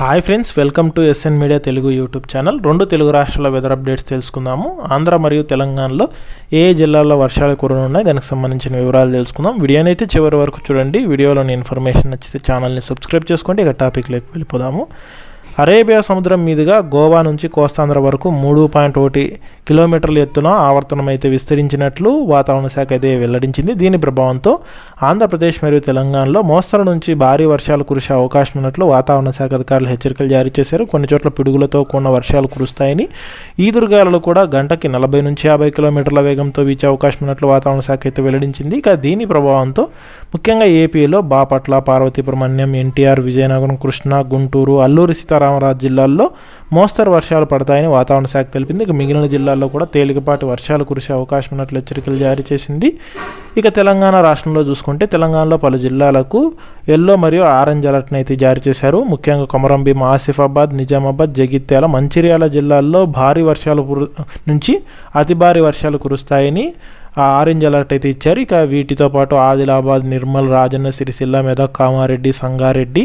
Hi friends welcome to SN media Telugu YouTube channel రెండు తెలుగు రాష్ట్రాల weather updates తెలుసుకుందాము. ఆంధ్ర మరియు తెలంగాణలో ఏ జిల్లాల్లో వర్షాలు కురనున్నాయి దానికి సంబంధించిన వివరాలు తెలుసుకుందాం. వీడియోని అయితే చివరి వరకు చూడండి. వీడియోలోని ఇన్ఫర్మేషన్ నచ్చితే ఛానల్ని సబ్స్క్రైబ్ చేసుకోండి. ఇక టాపిక్లోకి వెళ్ళిపోదాము. అరేబియా సముద్రం మీదుగా గోవా నుంచి కోస్తాంధ్ర వరకు మూడు పాయింట్ ఒకటి కిలోమీటర్ల ఎత్తున ఆవర్తనం అయితే విస్తరించినట్లు వాతావరణ శాఖ అయితే వెల్లడించింది. దీని ప్రభావంతో ఆంధ్రప్రదేశ్ మరియు తెలంగాణలో మోస్తరు నుంచి భారీ వర్షాలు కురిసే అవకాశం ఉన్నట్లు వాతావరణ శాఖ అధికారులు హెచ్చరికలు జారీ చేశారు. కొన్ని చోట్ల పిడుగులతో కూడిన వర్షాలు కురుస్తాయని ఈదురుగాలు కూడా గంటకి నలభై నుంచి యాభై కిలోమీటర్ల వేగంతో వీచే అవకాశం ఉన్నట్లు వాతావరణ శాఖ అయితే వెల్లడించింది. ఇక దీని ప్రభావంతో ముఖ్యంగా ఏపీలో బాపట్ల పార్వతీపురం అన్యం ఎన్టీఆర్ విజయనగరం కృష్ణా గుంటూరు అల్లూరి సీతారామరాజు జిల్లాల్లో మోస్తరు వర్షాలు పడతాయని వాతావరణ శాఖ తెలిపింది. ఇక మిగిలిన జిల్లాల్లో కూడా తేలికపాటి వర్షాలు కురిసే అవకాశం ఉన్నట్లు హెచ్చరికలు జారీ చేసింది. ఇక తెలంగాణ రాష్ట్రంలో చూసుకుంటే తెలంగాణలో పలు జిల్లాలకు ఎల్లో మరియు ఆరెంజ్ అలర్ట్ని అయితే జారీ చేశారు. ముఖ్యంగా కొమరంభీం ఆసిఫాబాద్ నిజామాబాద్ జగిత్యాల మంచిర్యాల జిల్లాల్లో భారీ వర్షాలు కురు- నుంచి అతి భారీ వర్షాలు కురుస్తాయని ఆ ఆరెంజ్ అలర్ట్ అయితే ఇచ్చారు. ఇక వీటితో పాటు ఆదిలాబాద్ నిర్మల్ రాజన్న సిరిసిల్ల మెదక్ కామారెడ్డి సంగారెడ్డి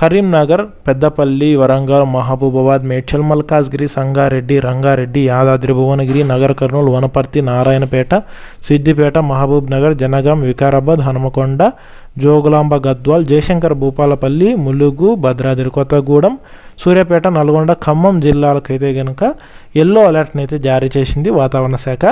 కరీంనగర్ పెద్దపల్లి వరంగల్ మహబూబాబాద్ మేడ్చల్ మల్కాజ్గిరి సంగారెడ్డి రంగారెడ్డి యాదాద్రి భువనగిరి నగర్ కర్నూలు వనపర్తి నారాయణపేట సిద్దిపేట మహబూబ్ నగర్ జనగాం వికారాబాద్ హనుమకొండ జోగులాంబ గద్వాల్ జయశంకర్ భూపాలపల్లి ములుగు భద్రాద్రి కొత్తగూడెం సూర్యాపేట నల్గొండ ఖమ్మం జిల్లాలకైతే కనుక ఎల్లో అలర్ట్ని అయితే జారీ చేసింది వాతావరణ శాఖ.